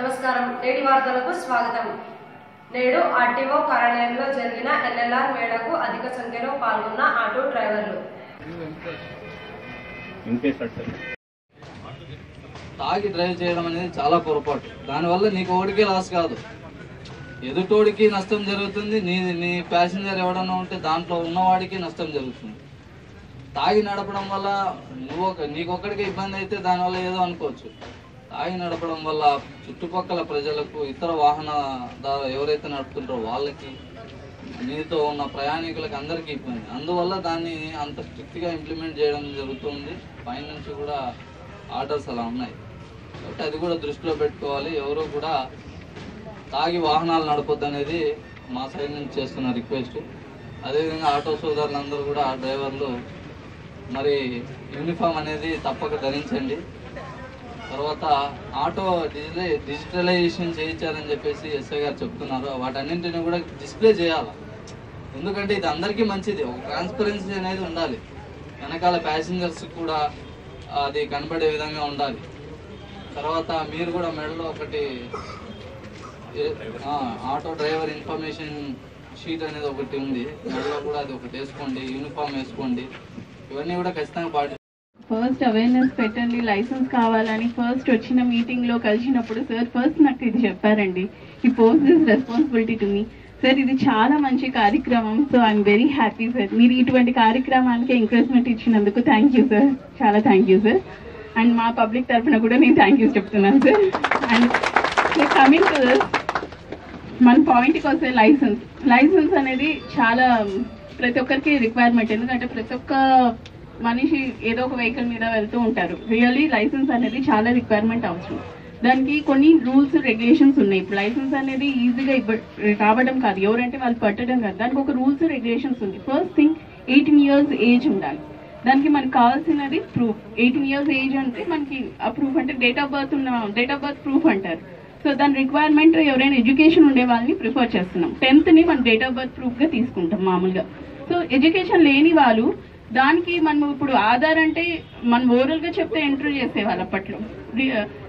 నమస్కారం. నేటి వార్తలకు స్వాగతం. నేడు ఆర్టీఓ కార్యాలయంలో జరిగిన ఎల్ఎల్ఆర్ మేళకు అధిక సంఖ్యలో పాల్గొన్న ఆటో డ్రైవర్లు. తాగి డ్రైవ్ చేయడం అనేది చాలా పొరపాటు. దానివల్ల నీకు ఓడికే లాస్ కాదు. ఎదుటోడికి నష్టం జరుగుతుంది నీ నీ ప్యాసింజర్ ఎవడన్నా ఉంటే దాంట్లో ఉన్నవాడికి నష్టం జరుగుతుంది. తాగి నడపడం వల్ల నువ్వు నీకొక్కడికి ఇబ్బంది అయితే దానివల్ల ఏదో అనుకోవచ్చు. తాగి నడపడం వల్ల చుట్టుపక్కల ప్రజలకు ఇతర వాహనదారు ఎవరైతే నడుపుతుంటారో వాళ్ళకి నీతో ఉన్న ప్రయాణికులకు అందరికీ ఇబ్బంది. అందువల్ల దాన్ని అంత స్ట్రిక్ట్గా ఇంప్లిమెంట్ చేయడం జరుగుతుంది. పైనుంచి కూడా ఆర్డర్స్ అలా ఉన్నాయి. కాబట్టి అది కూడా దృష్టిలో పెట్టుకోవాలి. ఎవరు కూడా తాగి వాహనాలు నడపొద్దు అనేది మా సైడ్ నుంచి చేస్తున్న రిక్వెస్ట్. అదేవిధంగా ఆటో సోదరులందరూ కూడా ఆ డ్రైవర్లు మరి యూనిఫామ్ అనేది తప్పక ధరించండి. తర్వాత ఆటో డిజిటలై డిజిటలైజేషన్ చేయించారని చెప్పేసి ఎస్ఐ గారు చెప్తున్నారు. వాటన్నింటిని కూడా డిస్ప్లే చేయాలి? ఎందుకంటే ఇది అందరికీ మంచిది. ఒక ట్రాన్స్పరెన్సీ అనేది ఉండాలి. వెనకాల ప్యాసింజర్స్ కూడా అది కనబడే విధంగా ఉండాలి. తర్వాత మీరు కూడా మెడలో ఒకటి ఆటో డ్రైవర్ ఇన్ఫర్మేషన్ షీట్ అనేది ఒకటి ఉంది. మెడలో కూడా అది ఒకటి వేసుకోండి. యూనిఫామ్ వేసుకోండి. ఇవన్నీ కూడా ఖచ్చితంగా పాటి ఫస్ట్ అవేర్నెస్ పెట్టండి లైసెన్స్ కావాలని ఫస్ట్ వచ్చిన మీటింగ్లో కలిసినప్పుడు సార్ ఫస్ట్ నాకు ఇది చెప్పారండి. ఈ post is responsibility to me sir ఇది చాలా మంచి కార్యక్రమం. So I'm very happy sir మీరు ఇటువంటి కార్యక్రమానికి ఎంకరేజ్మెంట్ ఇచ్చినందుకు థ్యాంక్ యూ సార్ చాలా థ్యాంక్ యూ సార్ అండ్ మా పబ్లిక్ తరఫున కూడా నేను థ్యాంక్ యూ చెప్తున్నాను సార్ అండ్ కమింగ్ టు మన పాయింట్కి వస్తే లైసెన్స్ లైసెన్స్ అనేది చాలా ప్రతి ఒక్కరికి రిక్వైర్మెంట్ ఎందుకంటే ప్రతి ఒక్క మనిషి ఏదో ఒక వెహికల్ మీద వెళ్తూ ఉంటారు. రియల్లీ లైసెన్స్ అనేది చాలా రిక్వైర్మెంట్ అవసరం. దానికి కొన్ని రూల్స్ రెగ్యులేషన్స్ ఉన్నాయి. ఇప్పుడు లైసెన్స్ అనేది ఈజీగా రావడం కాదు. ఎవరంటే వాళ్ళు పట్టడం కాదు. దానికి ఒక రూల్స్ రెగ్యులేషన్స్ ఉంది. First thing eighteen years age ఉండాలి. దానికి మనకు కావాల్సినది ప్రూఫ్ ఎయిటీన్ ఇయర్స్ ఏజ్ అంటే మనకి ఆ ప్రూఫ్ అంటే డేట్ ఆఫ్ బర్త్ ఉన్న డేట్ ఆఫ్ బర్త్ ప్రూఫ్ అంటారు. సో దాని రిక్వైర్మెంట్ ఎవరైనా ఎడ్యుకేషన్ ఉండే వాళ్ళని ప్రిఫర్ చేస్తున్నాం. టెన్త్ని మనం డేట్ ఆఫ్ బర్త్ ప్రూఫ్గా తీసుకుంటాం మామూలుగా. సో ఎడ్యుకేషన్ లేని వాళ్ళు దానికి మనం ఇప్పుడు ఆధార్ అంటే మనం ఓరల్గా చెప్తే ఎంటర్ చేసేవాళ్ళు అప్పట్లో.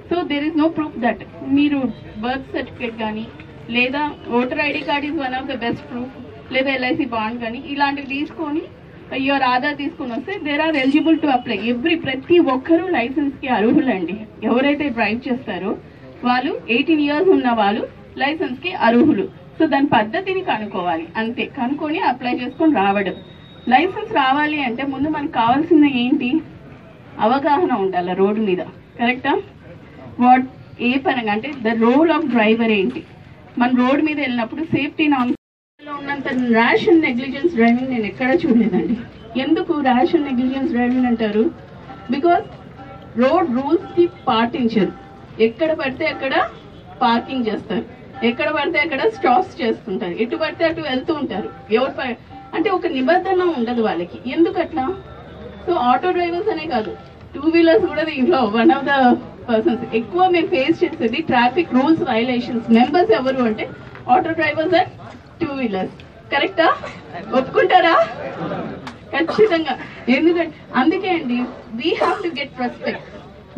So there is no proof that మీరు బర్త్ సర్టిఫికేట్ కానీ లేదా voter ID card is one of the best proof లేదా ఎల్ఐసి బాండ్ కానీ ఇలాంటివి తీసుకొని uh, యువర్ ఆధార్ తీసుకొని వస్తే there are eligible to apply every ప్రతి ఒక్కరూ లైసెన్స్కి అర్హులండి. ఎవరైతే డ్రైవ్ చేస్తారో వాళ్ళు ఎయిటీన్ ఇయర్స్ ఉన్న వాళ్ళు లైసెన్స్కి అర్హులు. సో దాని పద్ధతిని కనుక్కోవాలి. అంతే. కనుక్కొని అప్లై చేసుకొని రావడం. లైసెన్స్ రావాలి అంటే ముందు మనకు కావాల్సిన ఏంటి? అవగాహన ఉండాలి రోడ్డు మీద. కరెక్టా వాట్ ఏ పరంగా? అంటే ద రోల్ ఆఫ్ డ్రైవర్ ఏంటి? మన రోడ్ మీద వెళ్ళినప్పుడు సేఫ్టీ నాన్ ఉన్నంత ర్యాష్ అండ్ నెగ్లిజెన్స్ డ్రైవింగ్ నేను ఎక్కడా చూడలేదండి. ఎందుకు ర్యాష్ అండ్ నెగ్లిజెన్స్ డ్రైవింగ్ అంటారు బికాస్ రోడ్ రూల్స్ని పాటించరు. ఎక్కడ పడితే అక్కడ పార్కింగ్ చేస్తారు. ఎక్కడ పడితే అక్కడ స్టాప్స్ చేస్తుంటారు. ఎటు పడితే అటు వెళ్తూ ఉంటారు. ఎవరు ప- అంటే ఒక నిబంధన ఉండదు వాళ్ళకి. ఎందుకు అట్లా సో ఆటో డ్రైవర్స్ అనే కాదు. టూ వీలర్స్ కూడా దీంట్లో వన్ ఆఫ్ ద పర్సన్స్ ఎక్కువ మేము ఫేస్ చేసేది ట్రాఫిక్ రూల్స్ వైలేషన్స్ మెంబర్స్ ఎవరు అంటే auto drivers and two wheelers కరెక్టా ఒప్పుకుంటారా? ఖచ్చితంగా. ఎందుకంటే అందుకే అండి we have to get respect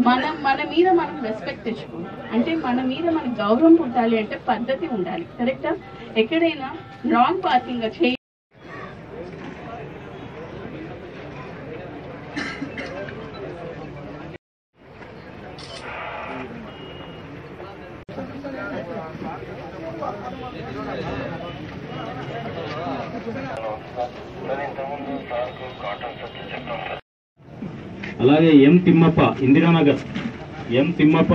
మనం మన మీద మనం రెస్పెక్ట్ తెచ్చుకోవాలి. అంటే మన మీద మనకు గౌరవం పుట్టాలి అంటే పద్ధతి ఉండాలి. కరెక్టా ఎక్కడైనా రాంగ్ పార్కింగ్ చేయ అలాగే ఎం తిమ్మప్ప ఇందిరానగర్. ఎం తిమ్మప్ప.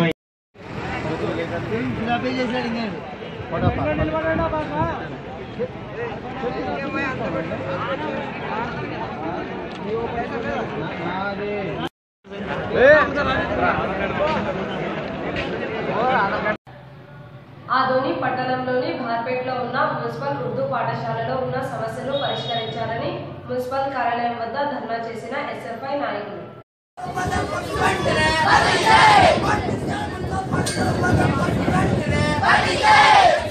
ఆదోని పట్టణంలోని భార్పేటలో ఉన్న మున్సిపల్ ఉర్దూ పాఠశాలలో ఉన్న సమస్యను పరిష్కరించాలని మున్సిపల్ కార్యాలయం వద్ద ధర్నా చేసిన ఎస్ఎఫ్ఐ నాయకులు Zinabad!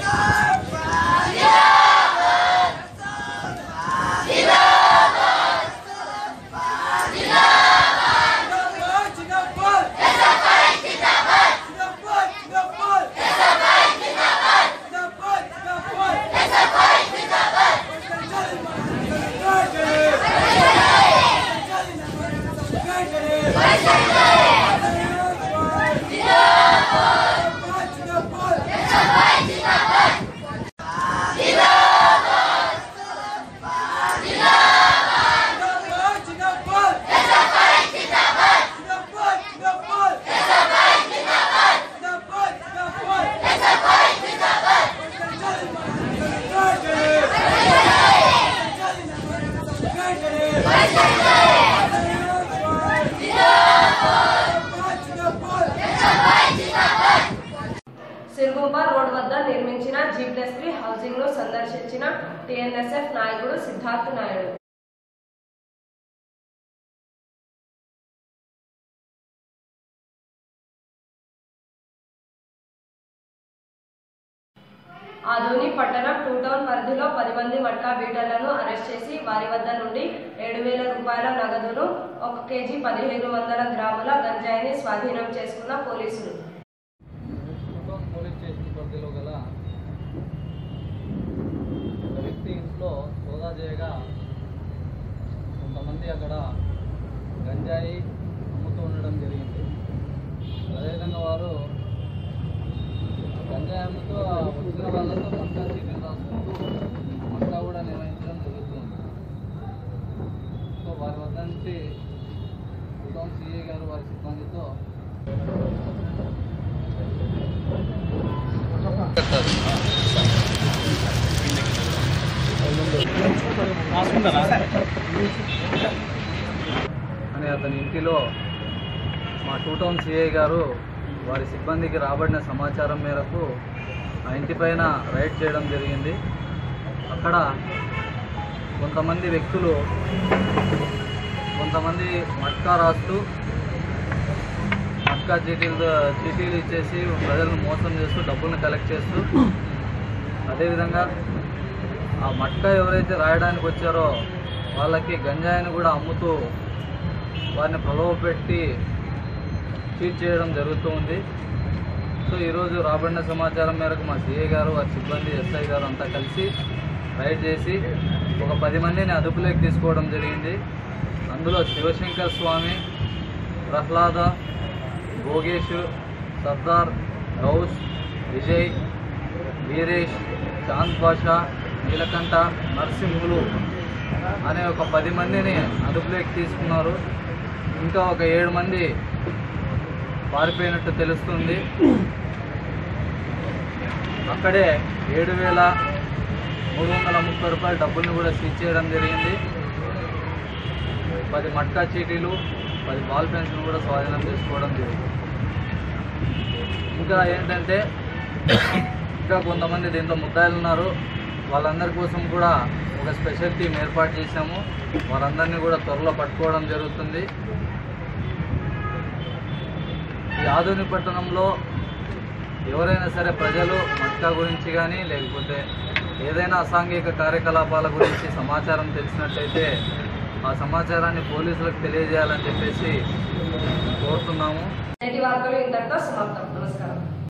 సిరుగుంప రోడ్ వద్ద నిర్మించిన జీ ప్లస్ త్రీ హౌసింగ్ను సందర్శించిన టిఎన్ఎస్ఎఫ్ నాయకుడు సిద్ధార్థ్ నాయుడు. ఆదోని పట్టణం టూ టౌన్ పరిధిలో పది మంది మట్కా బీటర్లను అరెస్ట్ చేసి వారి వద్ద నుండి ఏడు వేల రూపాయల నగదును ఒక కేజీ పదిహేను వందల గ్రాముల గంజాయిని స్వాధీనం చేసుకున్న పోలీసులు కుటుంబం పోలీస్ స్టేషన్ పరిధిలో గల ఒక వ్యక్తి ఇంట్లో సోదా కొంతమంది అక్కడ గంజాయి అమ్ముతూ ఉండడం జరిగింది. అదేవిధంగా వారు గంజాయి అమ్ముతూ వచ్చిన వాళ్ళతో మక్కా చీటీలు రాసుకుంటూ మక్కా కూడా నిర్వహించడం జరుగుతుంది. సో వారి వద్ద నుంచి కుటుంబం గారు వారి సిబ్బందితో అని అతని ఇంటిలో మా టూ టౌన్ సిఐ గారు వారి సిబ్బందికి రాబడిన సమాచారం మేరకు ఆ ఇంటిపైన రైడ్ చేయడం జరిగింది. అక్కడ కొంతమంది వ్యక్తులు కొంతమంది మట్కా రాస్తూ మట్కా చీటీలు చీటీలు ఇచ్చేసి ప్రజలను మోసం చేస్తూ డబ్బులను కలెక్ట్ చేస్తూ అదేవిధంగా ఆ మట్క ఎవరైతే రాయడానికి వచ్చారో వాళ్ళకి గంజాయిని కూడా అమ్ముతూ వారిని ప్రలోభపెట్టి చీట్ చేయడం జరుగుతూ ఉంది. సో ఈరోజు రాబడిన సమాచారం మేరకు మా సిఏ గారు వారి సిబ్బంది ఎస్ఐ గారు అంతా కలిసి రైడ్ చేసి ఒక పది మందిని అదుపులోకి తీసుకోవడం జరిగింది. అందులో శివశంకర్ స్వామి ప్రహ్లాద భోగేష్ సర్దార్ గౌస్ విజయ్ వీరేష్ చాంద్ బాషా నీలకంఠ నరసింహులు అనే ఒక పది మందిని అదుపులోకి తీసుకున్నారు. ఇంకా ఒక ఏడు మంది పారిపోయినట్టు తెలుస్తుంది. అక్కడే ఏడు వేల మూడు వందల ముప్పై రూపాయల డబ్బుల్ని కూడా సీజ్ చేయడం జరిగింది. పది మట్కా చీటీలు పది బాల్ పెన్సిల్ కూడా స్వాధీనం చేసుకోవడం జరిగింది. ఇంకా ఏంటంటే ఇంకా కొంతమంది దీంట్లో ముద్దాయిలు ఉన్నారు. వాళ్ళందరి కోసం కూడా ఒక స్పెషల్ టీం ఏర్పాటు చేశాము. వారందరినీ కూడా త్వరలో పట్టుకోవడం జరుగుతుంది. ఈ ఆధునిక పట్టణంలో ఎవరైనా సరే ప్రజలు మట్కా గురించి కానీ లేకపోతే ఏదైనా అసాంఘిక కార్యకలాపాల గురించి సమాచారం తెలిసినట్లయితే ఆ సమాచారాన్ని పోలీసులకు తెలియజేయాలని చెప్పేసి కోరుతున్నాము. ఇంతటితో సమాప్తం. నమస్కారం.